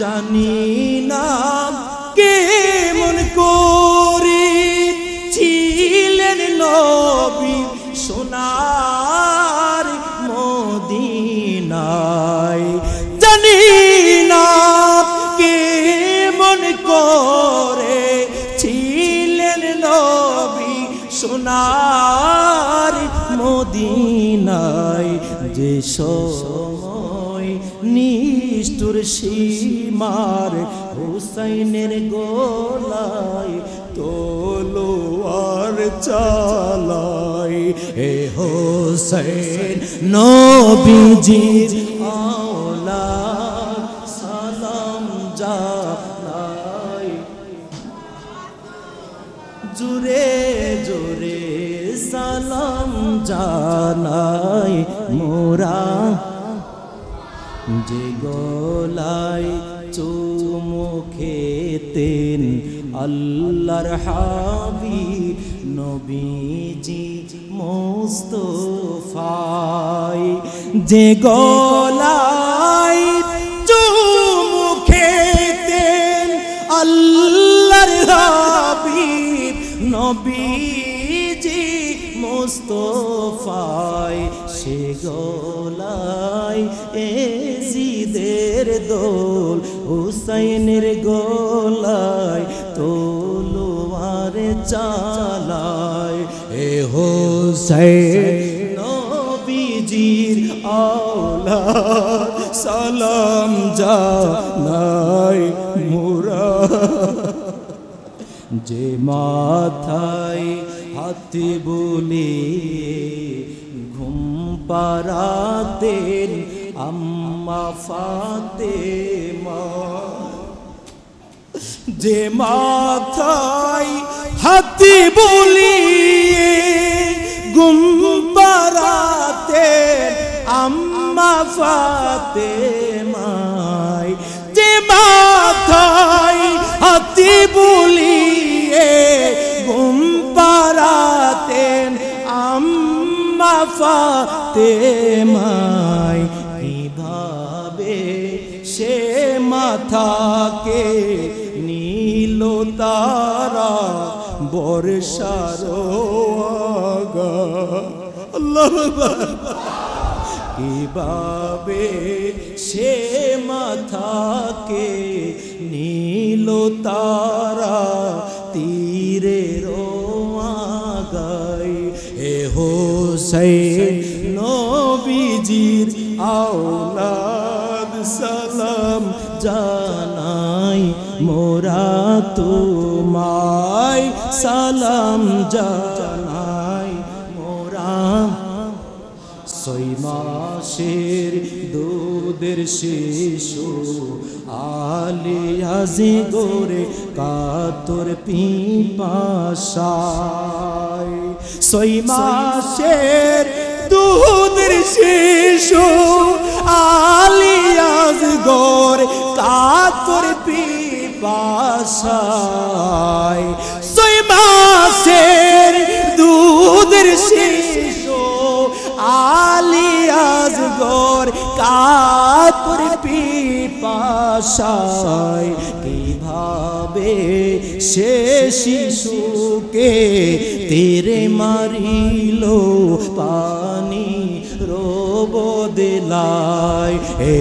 জানি না কেমন করে ছিলেন নবী সোনার মদিনায়। জানি না কেমন করে ছিলেন নবী সোনার মদিনায়। যে সময় নিষ্ঠুর সীমার হুসাইনের গোলায় তোলোয়ার চালায় হে হোসেন নবীজির আওলাদ সালাম জানাই। জুরে জোরে সালাম জানাই মোরা। যে গলায় চুমুখেতেন আল্লাহর হাবিব নবীজি মোস্তফাই। যে গলায় চুমুখেতেন আল্লাহর হাবিব নবীজি মোস্তফাই। সে গোলায় এজিদের দোল, হুসাইনের গোলায় তোলোয়ার চালায়। এ হোসাইন নবীজির আওলাদ সালাম জানাই মুরা। যে মাথায় হাতে বলে ঘুম পারাতেন আম্মা ফাতে যে মাথায় হাতি বলিয়ে গুম পারাতে আম্মা ফাতে ফাতে মাই কীভাবে সে মাথাকে নীল তারা বর্ষার কীভাবে সে মাথাকে নীল তারা তীরে রোয়াগাই এ হোসাইন, নবীজির আওলাদ সালাম জানাই, মোরা তোমায় সালাম জানাই, মোরা ছয় মাসের দুধের শিশু আলিয়াজি গোরে কাতর পিপাসায় ছয় মাসের দুধের শিশু আলিয়াজ গোর কাতর পিপাসায়। ছয় মাসের পিপাসায় কীভাবে সে শিশুকে তেরে মারিল পানি রোব দিলায়। এ